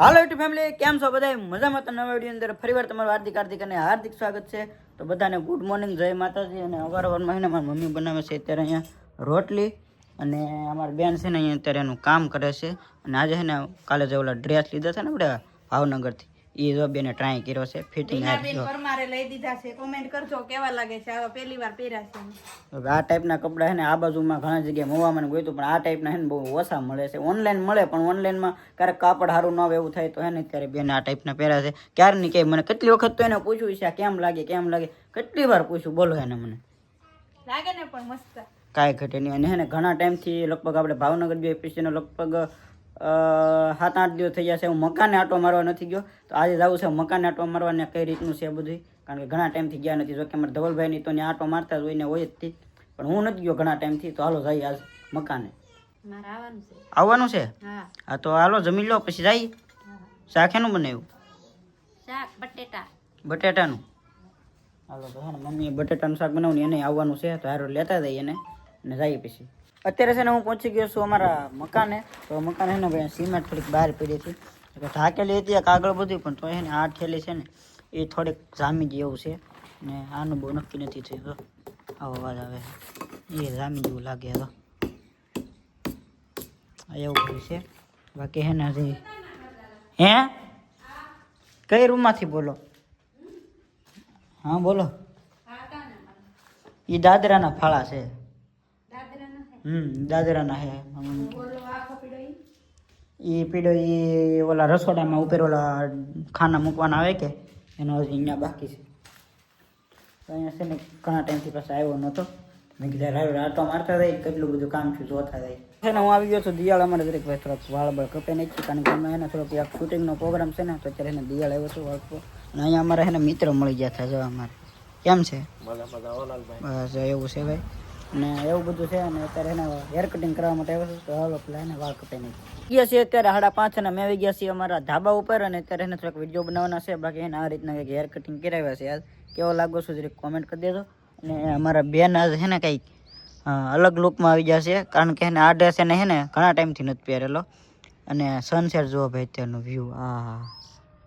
હાલો YouTube family કેમ છો બધા મજામાં તો નવા વીડિયો અંદર ફરીવાર તમારું હાર્દિક હાર્દિક અને હાર્દિક સ્વાગત છે. તો બધાને ગુડ મોર્નિંગ જય માતાજી અને અવારવારમાં છે ને મારી મમ્મી બનાવે છે અત્યારે અહીંયા રોટલી અને અમારી બેન છે ને અહીંયા અત્યારે એનું કામ કરે છે. અને આજે છે ને કાલે જે ઓલા ડ્રેસ લીધા છે ને આપણે ભાવનગરથી. એ જો બેને ટ્રાય કર્યો છે ફિટિંગ પરમારે લઈ દીધા છે. કોમેન્ટ કરજો કેવા લાગે છે. આવા પહેલી વાર પહેર્યા છે. આ ટાઈપના કપડા છે ને આ બાજુમાં ઘણા જગ્યાએ મોવામાં ગયું પણ આ ટાઈપના છે ને બહુ ઓછા મળે છે. ઓનલાઈન મળે પણ ઓનલાઈનમાં ક્યારેક કાપડ સારું ન આવે એવું થાય તો હે ને ત્યારે બેન આ ટાઈપના પહેર્યા છે. ક્યારની કે મને કેટલી વખત તો એને પૂછ્યું છે આ કેમ લાગે કેમ લાગે? કેટલી વાર પૂછ્યું? બોલો એને મને. લાગે ને પણ મસ્ત. કાંઈ ઘટે નહીં. અને હે ને ઘણા ટાઈમથી લગભગ આપણે ભાવનગર ગયો એપીસીનો લગભગ સાત આઠ દિવસ થઈ જશે હું મકાને આટો મારવા નથી ગયો. તો આજે જવું છે. મકાને આટો મારવા ને કઈ રીતનું છે બધું કારણ કે ઘણા ટાઈમથી ગયા નથી. જો કે અમારા ધવલભાઈની તો આટો મારતા જ હોય ને હોય જ થી પણ હું નથી ગયો ઘણા ટાઈમથી તો હાલો જઈએ આજ મકાને. આવવાનું છે. હા. તો હાલો જમી લો પછી જાય શાખેનું બનાવ્યું? શાક બટેટા. બટેટાનું. હાલો તો હા મમ્મીએ બટેટાનું શાક બનાવ્યું ને એને આવવાનું છે. તો હારો લેતા જઈએ એને. અને જઈએ પછી. અત્યારે છે ને હું પહોંચી ગયો છું અમારા મકાને. તો મકાન છે ને ભાઈ સિમેન્ટ થોડીક બહાર પડી હતી. ઢાકેલી હતી એક આગળ બધું, પણ તો છે ને આ ઠેલી છે ને, એ થોડીક જામી જેવું છે. ને આનું બહુ નક્કી નથી થયું આવો અવાજ આવે એ જામી જેવું લાગે તો એવું છે. બાકી હે ને હજી હે? કઈ રૂમમાંથી બોલો? હા, બોલો. એ દાદરાના ફાળા છે. હમ દાદરાના છે એ પીડો એ ઓલા રસોડામાં ઉપર ઓલા ખાના મૂકવાના આવે કે એનો હજી અહીંયા બાકી છે. તો અહીંયા છે ને ઘણા ટાઈમથી પાછા આવ્યો નહોતો મેં કીધું રાવ આટો મારતા જાય કેટલું બધું કામ છું જોતા જાય છે ને હું આવી ગયો છું દિયાળ અમારે દરેક ભાઈ થોડાક વાળબળ કપે નહીં કારણ કે અમે એને થોડોક એક શૂટિંગનો પ્રોગ્રામ છે ને તો અત્યારે એને દિયાળ આવ્યો છું વાળકો અને અહીંયા અમારે એને મિત્ર મળી ગયા હતા જો અમારે. કેમ છે? બસ એવું છે ભાઈ. અને એવું બધું છે અને અત્યારે એને હેર કટિંગ કરવા માટે આવ્યો છું, તો હાલો પેલા એને વાળ કપાઈ નાખી ગયા છીએ અત્યારે સાડા પાંચ અને મેં આવી ગયા છીએ અમારા ધાબા ઉપર અને અત્યારે એને થોડાક વીડિયો બનાવવાના છે. બાકી એને આ રીતના કંઈક હેર કટિંગ કરાવ્યા છે. આજ કેવો લાગો છો જરીક કોમેન્ટ કરી દેજો. અને અમારા બેન આજ છે ને કંઈક અલગ લુકમાં આવી જશે કારણ કે એને આ ડ્રેસ એને છે ને ઘણા ટાઈમથી નથી પહેરેલો. અને સનસેટ જુઓ ભાઈ અત્યારનો વ્યૂ આ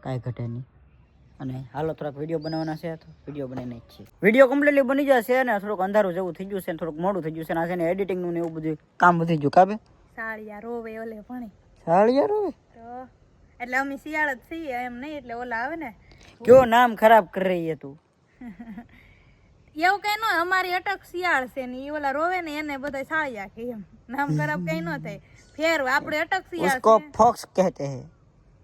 કાંઈ ઘટે નહીં. અને હાલો થોડાક વીડિયો બનાવવાના છે તો વીડિયો બનાવીને જ છે વીડિયો કમ્પ્લીટલી બની જશે અને થોડુંક અંધારું જેવું થઈ ગયું છે થોડુંક મોડું થઈ ગયું છે અને આ છે ને એડિટિંગનું ને એવું બધું કામ વધી ગયું. કાબે સાળિયા રોવે ઓલે ભણે. સાળિયા રોવે? એટલે અમે શિયાળ જ છીએ એમ નહીં એટલે ઓલા આવે ને. કયો નામ ખરાબ કરી રહી તું? એવું કઈ ન અમારી અટક શિયાળ છે ને ઈ ઓલા રોવે ને એને બધા સાળિયા કે એમ. નામ ખરાબ કઈ ન થાય. ફેર આપણે અટક શિયાળ ફોક્સ કહેતે હે.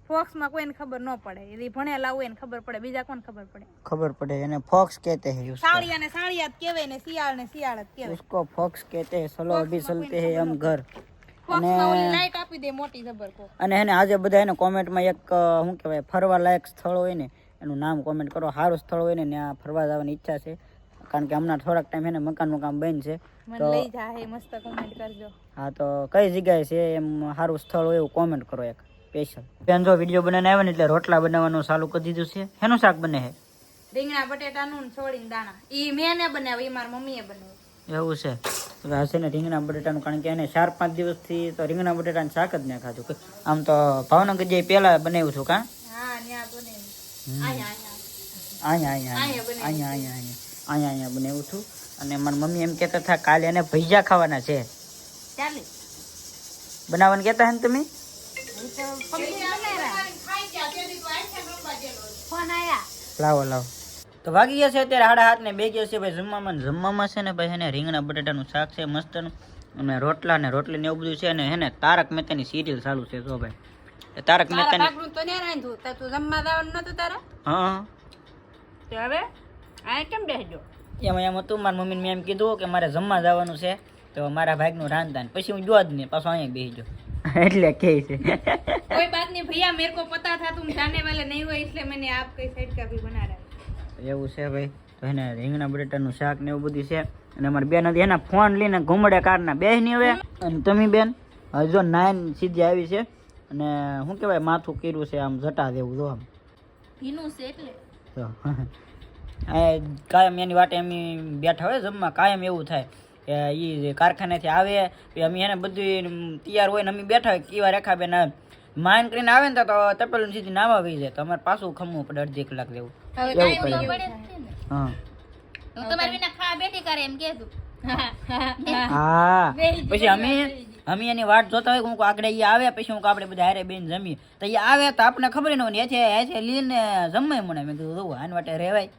ફોક્સમાં કોઈને ખબર ન પડે. એ ભણેલા હોય ને ખબર પડે બીજા કોને ખબર પડે. ખબર પડે એને ફોક્સ કહેતે હે સાળિયા ને સાળિયા જ ને શિયાળ ને શિયાળ જ કહેવાય ઉસકો ફોક્સ કહેતે હે સલો અભી ચલતે હે એમ ઘર. અને એને આજે બધા એને કોમેન્ટમાં એક શું કહેવાય ફરવા લાયક સ્થળ હોય ને એનું નામ કોમેન્ટ કરો. સારું સ્થળ હોય ને ત્યાં ફરવા જવાની ઈચ્છા છે. કારણ કે હમણાં થોડાક ટાઈમ એને મકાન કામ બંધ છે. તો હા તો કઈ જગ્યાએ છે એમ સારું સ્થળ હોય એવું કોમેન્ટ કરો એક. સ્પેશિયલ બેન જો વીડિયો બનાવીને આવે ને એટલે રોટલા બનાવવાનું ચાલુ કરી દીધું છે. એનું શાક બને છે? રીંગણા બટેટાનું છોડીને દાણા. ઈ મેં ને બનાવ્યું ઈ મારી મમ્મીએ બનાવ્યું. એવું છે. આ છે ને રીંગણા બટેટાનું કારણ કે એને ચાર પાંચ દિવસથી તો રીંગણા બટેટાનું શાક જ ના ખાધું. આમ તો ભાવનગર જે પહેલા બનાવ્યું છું કાં? હા આયા અહીંયા આયા અહીંયા અહીંયા અહીંયા. અહીંયા અહીંયા બનાવ્યું છું. અને મારી મમ્મી એમ કહેતા હતા કાલે એને ભૈજા ખાવાના છે. બનાવવાનું કહેતા હે ને તમે? લાવો લાવો. તો વાગી ગયા છે અત્યારે હાડા હાથ ને બે ગયા છે ભાઈ જમવામાં જમવામાં છે ને ભાઈ એને રીંગણા બટાટાનું શાક છે મસ્તનું. અને રોટલા ને રોટલી ને એવું બધું છે ને હે ને તારક મહેતાની સિરિયલ ચાલુ છે જો ભાઈ. તારક મહેતા મહેતાની તો ને રાંધ્યું તો તું જમવા જવાનું નતું તારે? હા. તો હવે આ કેમ બેસજો? એમાં એમ હતું મારા મમ્મીને મેં એમ કીધું કે મારે જમવા જવાનું છે તો મારા ભાગનું રાંધતા પછી હું જોવા જ નહીં પાછો અહીંયા બેસી ગયો. એટલે કે છે. કોઈ વાત નહીં ભૈયા મેરે કો પતા થા તું જાને વાલે નહીં હોય એટલે મને આપ કઈ સાઈડ કા ભી બના રહા એવું છે ભાઈ. તો એને રીંગણા બટેટાનું શાક ને એવું બધું છે. અને અમારે બેન હતી એના ફોન લઈને ઘૂમડે કારના નહીં હવે. અને તમે બેન હજો નાઈન સીધી આવી છે. અને શું કહેવાય માથું કર્યું છે આમ જટા દેવું જો આમ. ભીનું છે એટલે. તો કાયમ એની વાટે એમ બેઠા હોય જમવા કાયમ એવું થાય. કે એ કારખાનેથી આવે પછી અમે એને બધું તૈયાર હોય ને અમે બેઠા હોય કેવા રેખા બેન માઇન કરીને આવે ને તો તપેલું સીધી નાવા આવી જાય. તો અમારે પાછું ખમવું પડે અડધી કલાક જેવું. હા. હું તમારી વિના ખા બેઠી કરે એમ કહેતું. હા. બેહી જ પછી અમે અમે એની વાટ જોતા હોય કે હું આગળ ઈ આવે પછી હું આપણે બધા હારે બેન જમીએ. તો એ આવે તો આપણને ખબર ન હોય છે એ છે લઈને જમવાય મને. મેં કીધું આને વાટે રહેવાય.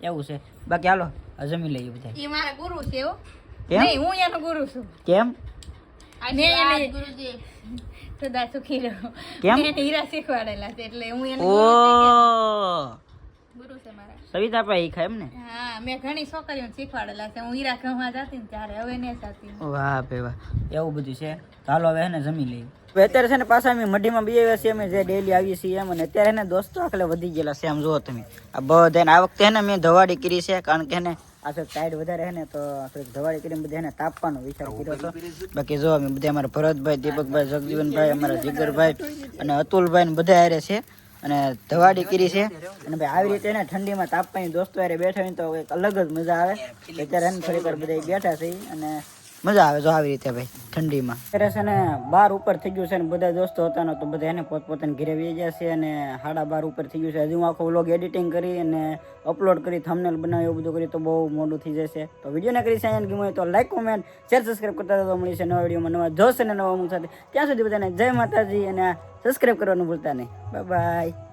એવું છે. બાકી હાલો આ જમી લઈએ બધા. એ મારા ગુરુ છે હો. કેમ? નહીં હું એનો ગુરુ છું. કેમ? મેં એને સદા સુખી રહો કેમ? મેં એને હીરા શીખવાડેલા છે એટલે હું એને ઓ! ગુરુ છે મારા. સવિતા ભાઈ ખાય એમ ને હા મેં ઘણી છોકરીઓને શીખવાડેલા છે. હું હીરા ગમવા જતી ને ત્યારે હવે ને જતી વાહ બે વાહ. એવું બધું છે? ચાલો હવે એને જમી લઈએ. અત્યારે છે ને પાછા અમે મઢીમાં બી આવ્યા છીએ અમે જે ડેલી આવીએ છીએ એમ અને અત્યારે ને દોસ્તો આખલે વધી ગયેલા છે આમ જુઓ તમે. આ બધા આ વખતે ને મેં ધવાડી કરી છે કારણ કે ને આ થોડીક ટાઈડ વધારે હે ને તો થોડીક ધવાડી કરીને બધા એને તાપવાનો વિચાર કર્યો હતો બાકી જો અમે બધા અમારા ભરતભાઈ દીપકભાઈ જગજીવનભાઈ અમારા જીગરભાઈ અને અતુલભાઈ ને બધા હારે છે અને ધવાડી કરી છે. અને ભાઈ આવી રીતે ને ઠંડીમાં તાપવાની દોસ્તો હારે બેઠા હોય તો કંઈક અલગ જ મજા આવે. અત્યારે થોડીક વાર બધા બેઠા છે અને મજા આવે જો આવી રીતે ભાઈ, ઠંડીમાં. અત્યારે છે ને બાર ઉપર થઈ ગયું છે ને બધા દોસ્તો હતા ને તો બધા એને પોતપોતાને ઘેરે વહી ગયા છે અને સાડા બાર ઉપર થઈ ગયું છે. હજી હું આખો વ્લોગ એડિટિંગ કરી અને અપલોડ કરી થંબનેલ બનાવી એવું બધું કરી તો બહુ મોડું થઈ જશે. તો વિડીયોને કરી સાયન ગમ્યું હોય તો લાઈક કોમેન્ટ શેર સબસ્ક્રાઈબ કરતા તો મળી છે નવા વિડીયોમાં નવા જોશ અને નવા અમુક સાથે. ત્યાં સુધી બધાને જય માતાજી અને સબસ્ક્રાઈબ કરવાનું ભૂલતા નહીં. Bye bye